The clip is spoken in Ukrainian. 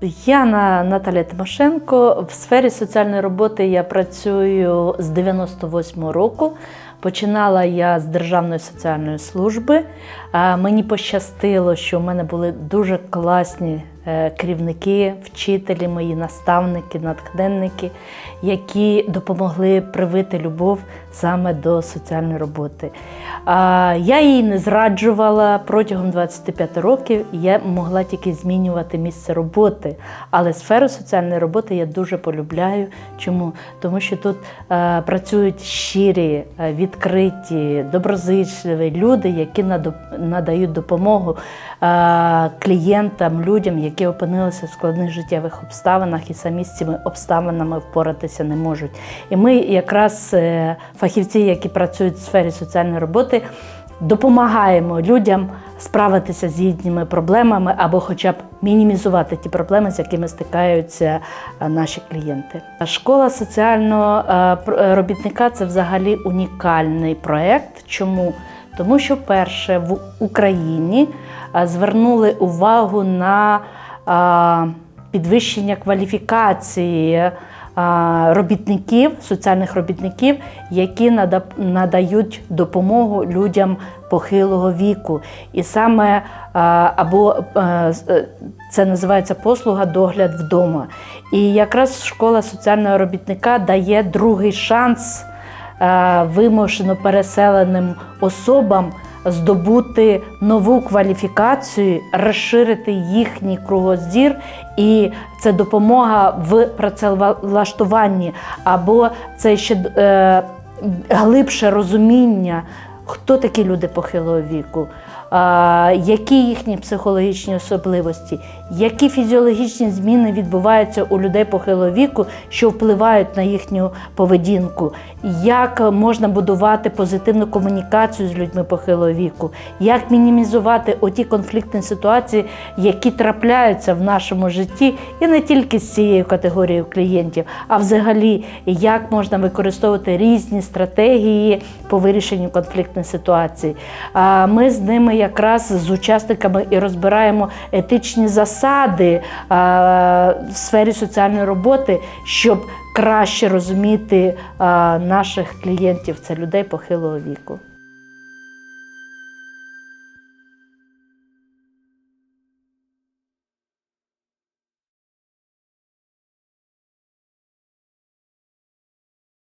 Я на Наталя Тимошенко. В сфері соціальної роботи я працюю з 98-го року. Починала я з Державної соціальної служби. Мені пощастило, що в мене були дуже класні керівники, вчителі, мої наставники, натхненники, які допомогли привити любов саме до соціальної роботи. Я її не зраджувала протягом 25 років. Я могла тільки змінювати місце роботи. Але сферу соціальної роботи я дуже полюбляю. Чому? Тому що тут е, працюють щирі, е, відкриті, доброзичливі люди, які надають допомогу е, клієнтам, людям, які опинилися в складних життєвих обставинах і самі з цими обставинами впоратися не можуть. І ми, якраз е, фахівці, які працюють в сфері соціальної роботи, допомагаємо людям справитися з їхніми проблемами або хоча б мінімізувати ті проблеми, з якими стикаються е, наші клієнти. Школа соціального е, робітника це взагалі унікальний проєкт. Чому? Тому що перше в Україні звернули увагу на підвищення кваліфікації робітників, соціальних робітників, які надають допомогу людям похилого віку. І саме або е, е, це називається послуга догляд вдома. І якраз школа соціального робітника дає другий шанс е, вимушено переселеним особам здобути нову кваліфікацію, розширити їхній кругозір, і це допомога в працевлаштуванні, або це ще е, глибше розуміння, хто такі люди похилого віку. Які їхні психологічні особливості, які фізіологічні зміни відбуваються у людей похилого віку, що впливають на їхню поведінку, як можна будувати позитивну комунікацію з людьми похилого віку, як мінімізувати оті конфліктні ситуації, які трапляються в нашому житті, і не тільки з цією категорією клієнтів, а взагалі, як можна використовувати різні стратегії по вирішенню конфліктних ситуацій. А Ми з ними якраз з учасниками і розбираємо етичні засади в сфері соціальної роботи, щоб краще розуміти наших клієнтів, це людей похилого віку.